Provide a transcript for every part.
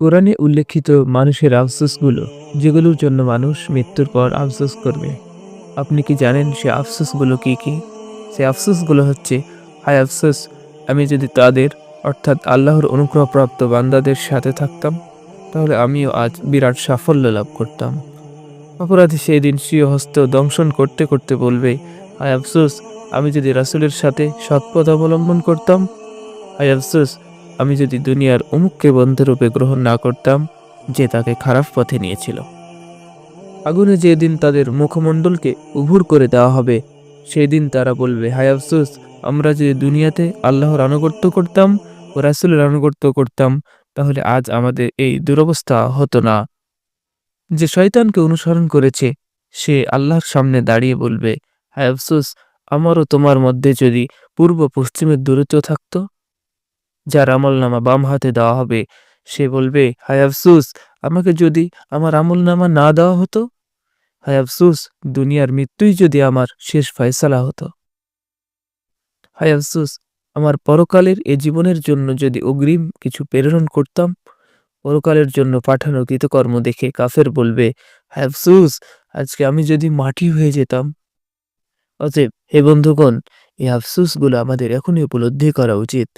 কোরআনে উল্লেখিত মানুষের আফসোসগুলো, যেগুলোর জন্য মানুষ মৃত্যুর পর আফসোস করবে। আপনি কি জানেন সে আফসোসগুলো কি কি? সে আফসোসগুলো হচ্ছে, হায় আফসোস, আমি যদি তাদের, অর্থাৎ আল্লাহর অনুগ্রহপ্রাপ্ত বান্দাদের সাথে থাকতাম, তাহলে আমিও আজ বিরাট সাফল্য লাভ করতাম। অপরাধী সেই দিন স্বীয় হস্ত দংশন করতে করতে বলবে, হায় আফসোস, আমি যদি রাসূলের সাথে সৎপথ অবলম্বন করতাম, হায় আফসোস আমি যদি দুনিয়ার অমুককে বন্ধুরূপে গ্রহণ না করতাম, যে তাকে খারাপ পথে নিয়েছিল। আগুনে যেদিন তাদের মুখমণ্ডলকে উভুর করে দেওয়া হবে সেই দিন তারা বলবে, হায় আফসোস, আমরা যদি দুনিয়াতে আল্লাহর আনুগত্য করতাম ও রাসূলের আনুগত্য করতাম, তাহলে আজ আমাদের এই দুরবস্থা হতো না। যে শয়তানকে অনুসরণ করেছে, সে আল্লাহর সামনে দাঁড়িয়ে বলবে, হায় আফসোস, আমারও তোমার মধ্যে যদি পূর্ব পশ্চিমের দূরত্ব থাকতো যার আমল নামা বাম হাতে দেওয়া হবে, সে বলবে, হায় আফসুস, আমাকে যদি আমার আমল নামা না দেওয়া হতো? হায় আফসুস, দুনিয়ার মৃত্যুই যদি আমার শেষ ফয়সালা হতো। হায় আফসুস, আমার পরকালের এ জীবনের জন্য যদি অগ্রিম কিছু প্রেরণ করতাম, পরকালের জন্য পাঠানো কৃতকর্ম দেখে কাফের বলবে, হায় আফসুস, আজকে আমি যদি মাটি হয়ে যেতাম। অতএব হে বন্ধুগণ, এই আফসুসগুলো আমাদের এখনই উপলব্ধি করা উচিত।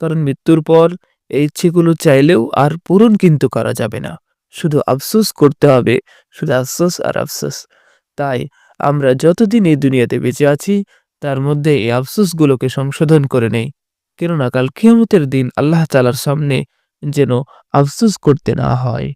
কারণ মৃত্যুর পর এই ইচ্ছেগুলো চাইলেও আর পূরণ কিন্তু করা যাবে না। শুধু আফসোস করতে হবে, শুধু আফসোস আর আফসোস। তাই আমরা যতদিন এই দুনিয়াতে বেঁচে আছি, তার মধ্যে এই আফসোসগুলোকে সংশোধন করে নেই। কেননা কাল কিয়ামতের দিন আল্লাহ তালার সামনে যেন আফসোস করতে না হয়।